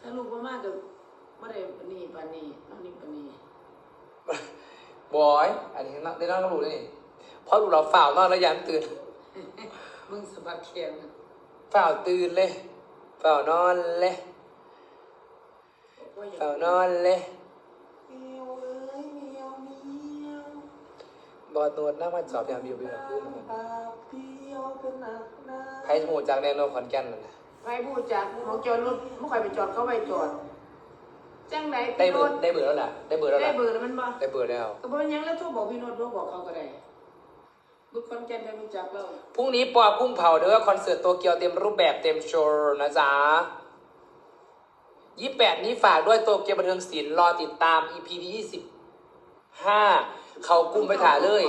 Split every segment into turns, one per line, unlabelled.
ถ้าลูกบ่มากก็บ่ได้ปานนี้ปานนี้น้องนี่ปานนี้
บอยอันนี้ได้นอนกับลูกได้นี่เพราะลูกเราฝ่าวนอนแล้วยันตื่น
มึงสะบัดแขนนะ
ฝ่าวตื่นเลยฝ่าวนอนเลย
บอกว่าอย่า
ฝ่าวนอนเลย
เมียวเอ้ยเมียวเมียว
บอดนวดหน้ามาจอบยามอยู่เป็นแบบขึ้นมัน
ปากเปียวเป็นหนักหนา
ใครสมูจากแนวโนขอนแก่นนั่นนะ
ไปพูดจากหมองจอดรถบ่ค่อยไปจอดเขาไปจอดจังได
ได้
พี่
เบ
โน
อ
ด
ร์ได้เบอร์แล้วล่ะ ได้เบอร์แล้ว
ได้
ล่ะ
เบอร์แล้วมันบ่
ได้เบอร์แล้ว
ก็บ่เป็นหยังแล้วโทรบอกพี่โนดโทรบอกเขาก็ได้บุคคลแก่นไปรู้จักเรา
พรุ่งนี้ปอกุ้งเผาเด้อคอนเสิร์ตโตเกียวเต็มรูปแบบเต็มโชว์นะจ๊ะยี่แปดนี้ฝากด้วยโตเกียวบันเทิงศิลป์รอติดตาม EP ที่ยี่สิบห้าเขากุ้มไปถ่ายเลย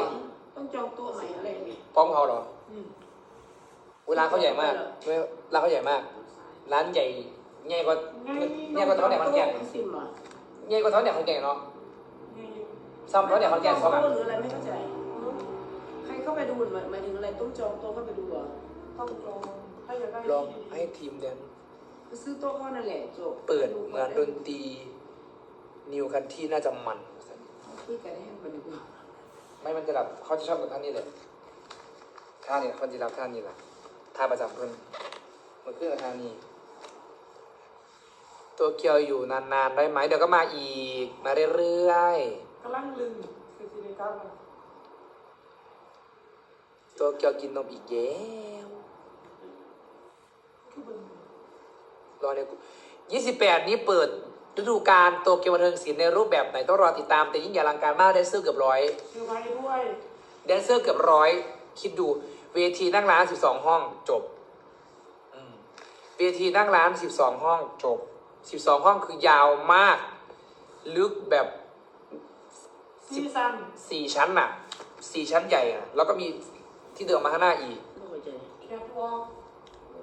ต้องจองโต๊ะใหม่อะไรนี่
พร้อมเขาเหรอ
อืม
เวลาเขาใหญ่มากเวลาเขาใหญ่มาก ร้านใหญ่ใหญ่กว่าใหญ่กว่าท้องแดดขอนแก่น
ซิมอะ
ใหญ่กว่าท้องแดดขอนแก่นเนาะซ้ำท้องแดดขอนแก่น
จ
ซ้
อง
อมอะ
โต๊ะหรืออะไรไม่เข้าใจใครเข้าไปดูหมายหมายถึงอะไรต้องจองโต๊ะเข้าไปดูเหรอ
ต้องจองถ้าอยากได้
ลองให้ทีมแดน
ไปซื้อโต๊ะเข้านั่นแหละจบ
เปิดงานดนตรีนิวคันที่น่าจะมัน
คุยกันให้มันดีกว่า
ไม่มันจะแบบเขาจะชอบกับท่านนี้เลยท่านี้เขาจะรับท่านี้แหละ ท่าประจำเพิ่นมันขึ้นกับท่านี้ ตัวเกียวอยู่นานๆได้ไหมเดี๋ยวก็มาอีก มาเรื่อย
กำลังลึงคือสิริการมา
ๆตัวเกียวกินนมอีกแย้ว
คือเป็น
รอเนี่ยยี่สิบแปดนี้เปิดฤดูกาลโตเกียวบันเทิงศิลป์ในรูปแบบไหนต้องรอติดตามแต่ยิ่งใหญ่อลังการมากแดนเซอร์เกือบร้อย
คือไว้ด้วย
แดนเซอร์เกือบร้อยคิดดู เวทีนั่งร้านสิบสองห้องจบอืมเวทีนั่งร้านสิบสองห้องจบสิบสองห้องคือยาวมาก ลึกแบบ
ซีซัน
สี่ชั้นน่ะสี่ชั้นใหญ่อะแล้วก็มีที่เดินมาข้างหน้าอีก
ไม่เข้าใจ
แคทวอล์ก
เอ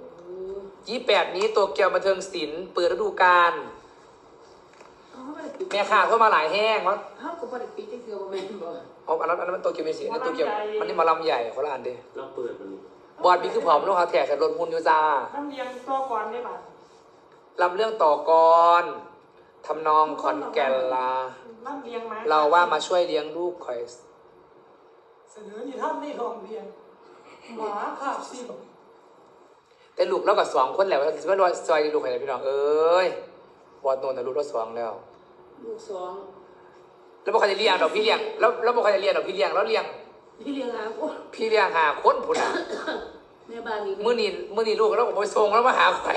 อ
ยี่แปดนี้โตเกียวบันเทิงศิลป์เปิดฤดูกาล
เอาเขาไม่ได้ปิด
แม่ค้าเข้ามาหลายแห้งวะ
เขาก็ไม่ได้ปิดจังเทื่อบ่แม่นบ่
เอาอันนั้นอันนั้นมันโตเกียวเมสิอันนี้โตเกียวมันนี่หมาลำใหญ่คนละอันเด้
เราเปิดมัน
บอดมีคือผอมลูกเขาแถกกับรถหุ่นอยู่จ้า
น้ำเลี้ยงตัวก่อนได้ป่ะ
ลำเรื่องต่อกรทำนองขอนแก่นลา
น้ำเลี้ยงไหม
เราว่ามาช่วยเลี้ยงลูกคอย
เสนอที่ท่านไม่ลองเรียนหมาขาบสิบ
แต่ลูกเรากับสองคนแหละว่าสิว่าว่าซอยลูกใครพี่น้องเอ้ยบอดโนนนะลูกเราสองแล้ว
ลูกสอง
แล้วบอกใครจะเลี้ยงดอกพี่เลี้ยงแล้วแล้วบอกใครจะเลี้ยงดอกพี่เลี้ยงแล้วเลี้ยง
พี่เลี้ยงหาคน
พี่เลี้ยงหาคนผุนอะ
ในบ้านนี้
มื่อนี้มื่อนี้ลูกเราก็ไปส่งแล้วมาหาใคร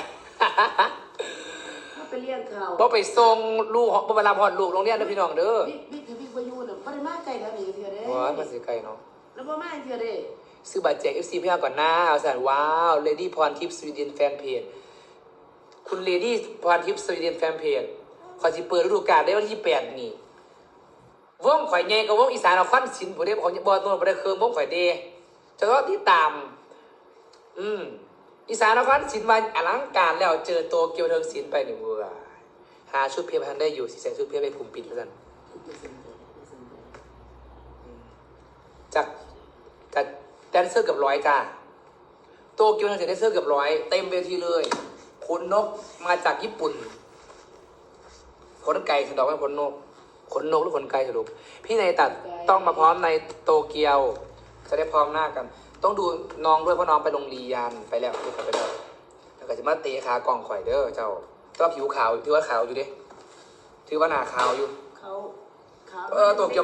ถ้าไปเลี้ยงเขา
บ่ไปส่งลูกบ่ไปรับพอดลูกโรงเรียนเด้อพี่น้องเด้อ
พี่พี่ถ้าพี่บ่อยู่น่ะบ่ได้มาไกลแถวนี้เทื่อเด้
ว้ายมันสิไกลเนาะ
แล้วบ่มาเทื่อเด้
ซื้อบัตรแจก FC พี่ก่อนหน้าเอาสั่นว้าวเลดี้พรทิพย์สวีเดนแฟนเพจคุณเลดี้พรทิพย์สวีเดนแฟนเพจ ข่อยสิเปิดฤดูกาลได้วันที่8นี่วงข่อยใหญ่กับวงอีสานเอาฟันสินบ่ได้ของบ่ตัวบ่ได้เครื่องวงข่อยเดจะต้องติดตาม อืมอีสานเอาฟันสินมาอลังการแล้วเจอโตเกียวเทิงศิลป์ไปหนี่เว้ยหาชุดเพียบทันได้อยู่สิใส่ชุดเพียบไปคุมปิดแล้วกันจากจากแดนเซอร์เกือบร้อยจ้าโตเกียวนักเสียงแดนเซอร์เกือบร้อยเต็มเวทีเลยขนนกมาจากญี่ปุ่น ขนไก่สะดอกว่าขนนกขนนกหรือขนไก่สรุป พี่นายตัดต้องมาพร้อมในโตเกียว จะได้พร้อมหน้ากัน ต้องดูน้องด้วยเพราะน้องไปโรงเรียนไปแล้วที่ไปแล้วแล้วก็จะมาเตะขากล่องข่อยเด้อเจ้าก็ผิวขาวถือว่าขาวอยู่เดิถือว่าหน้าขาวอยู่
เขาเขา
เออโตเกียว